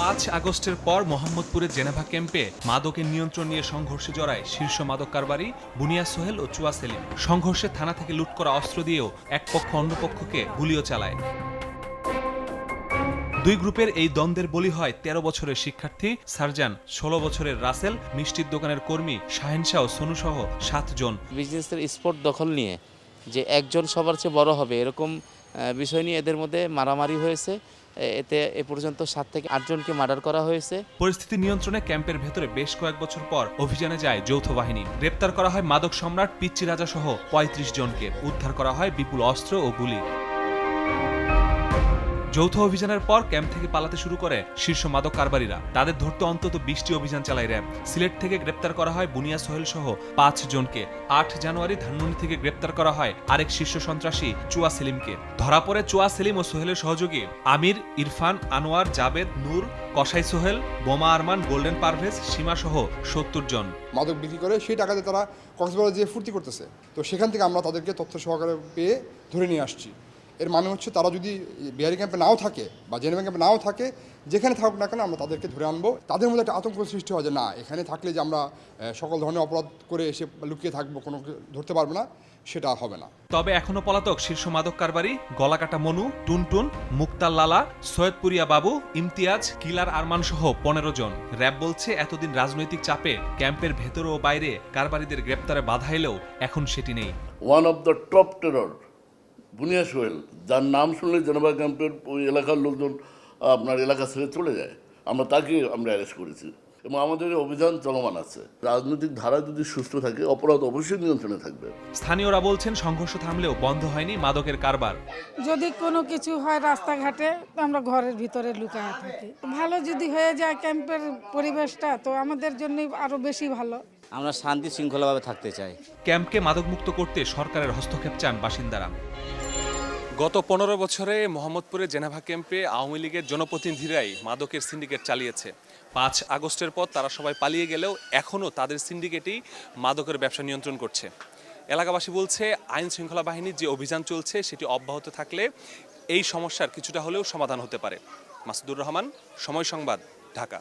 পাঁচ আগস্টের পর মোহাম্মদপুরের জেনেভা ক্যাম্পে মাদকের নিয়ন্ত্রণ নিয়ে সংঘর্ষে জড়ায় শীর্ষ মাদক কারবারি বুনিয়া সোহেল ও চুয়া সেলিম। সংঘর্ষে থানা থেকে লুট করা অস্ত্র দিয়েও এক পক্ষ অন্য পক্ষকে গুলিও চালায়। দুই গ্রুপের এই দ্বন্দ্বের বলি হয় তেরো বছরের শিক্ষার্থী সারজান, ষোলো বছরের রাসেল, মিষ্টির দোকানের কর্মী শাহেনশাহ ও সনুসহ সাতজন বিজনেসের স্পট দখল নিয়ে যে একজন সবার চেয়ে বড় হবে, এরকম বিষয় নিয়ে এদের মধ্যে মারামারি হয়েছে। এতে এ পর্যন্ত সাত থেকে আটজনকে মার্ডার করা হয়েছে। পরিস্থিতি নিয়ন্ত্রণে ক্যাম্পের ভেতরে বেশ কয়েক বছর পর অভিযানে যায় যৌথ বাহিনী। গ্রেপ্তার করা হয় মাদক সম্রাট পিচ্চি রাজা সহ পঁয়ত্রিশ জনকে। উদ্ধার করা হয় বিপুল অস্ত্র ও গুলি। যৌথ অভিযানের পর ক্যাম্প থেকে পালাতে শুরু করে শীর্ষ মাদক কারবারিরা। তাদের ধরতে অন্তত বিশটি অভিযান চালায় র্যাব। সিলেট থেকে গ্রেপ্তার করা হয় বুনিয়া সোহেল সহ পাঁচ জনকে। আট জানুয়ারি ধানমন্ডি থেকে গ্রেপ্তার করা হয় আরেক শীর্ষ সন্ত্রাসী চুয়া সেলিমকে। ধরা পড়ে চুয়া সেলিম ও সোহেলের সহযোগী আমির, ইরফান, আনোয়ার, জাবেদ, নূর, কসাই সোহেল, বোমা আরমান, গোল্ডেন পারভেজ, সীমা সহ সত্তর জন। মাদক বিক্রি করে সেই টাকাতে তারা কক্সবাজার যেয়ে ফুর্তি করতেছে। তো সেখান থেকে আমরা তাদেরকে তথ্য সহকারে পেয়ে ধরে নিয়ে আসছি। এর মানে হচ্ছে তারা যদি বিহারি ক্যাম্পে নাও থাকে বা জেনেভা ক্যাম্পে নাও থাকে যেখানে থাকুক না কেন আমরা তাদেরকে ধরে আনব। তাদের মধ্যে একটা আতঙ্ক সৃষ্টি হয় যে না এখানে থাকলে যে আমরা সকল ধরনের অপরাধ করে এসে লুকিয়ে থাকব কোনো ধরতে পারবে না সেটা হবে না। তবে এখনও পলাতক শীর্ষ মাদক কারবারি গলাকাটা মনু টুনটুন মুক্তার লালা সৈয়দপুরিয়া বাবু ইমতিয়াজ কিলার আরমান সহ পনেরো জন। র্যাব বলছে এতদিন রাজনৈতিক চাপে ক্যাম্পের ভেতর ও বাইরে কারবারিদের গ্রেপ্তারে বাধা এলেও এখন সেটি নেই। One of the top terror Bunia Sohel যার নাম শুনলে জেনেভা ক্যাম্পের ওই এলাকার লোকজন আপনার এলাকা ছেড়ে চলে যায়। আমরা তাকে আমরা অ্যারেস্ট করেছি। এবং আমাদের অভিযান চলমান আছে। রাজনৈতিক ধারা যদি সুস্থ থাকে অপরাধ অবশ্যই নিয়ন্ত্রণে থাকবে। স্থানীয়রা বলছেন সংঘর্ষ থামলেও বন্ধ হয়নি মাদকের কারবার। যদি কোনো কিছু হয় রাস্তাঘাটে তো আমরা ঘরের ভিতরে লুকায় থাকি। ভালো যদি হয়ে যায় ক্যাম্পের পরিবেশটা তো আমাদের জন্যই আরও বেশি ভালো। আমরা শান্তি শৃঙ্খলাভাবে থাকতে চাই। ক্যাম্পকে মাদকমুক্ত করতে সরকারের হস্তক্ষেপ চান বাসিন্দারা। গত পনেরো বছরে মোহাম্মদপুরে জেনেভা ক্যাম্পে আওয়ামী লীগের জনপ্রতিনিধিরাই মাদকের সিন্ডিকেট চালিয়েছে। পাঁচ আগস্টের পর তারা সবাই পালিয়ে গেলেও এখনও তাদের সিন্ডিকেটই মাদকের ব্যবসা নিয়ন্ত্রণ করছে। এলাকাবাসী বলছে, আইন শৃঙ্খলা বাহিনীর যে অভিযান চলছে সেটি অব্যাহত থাকলে এই সমস্যার কিছুটা হলেও সমাধান হতে পারে। মাসুদুর রহমান, সময় সংবাদ, ঢাকা।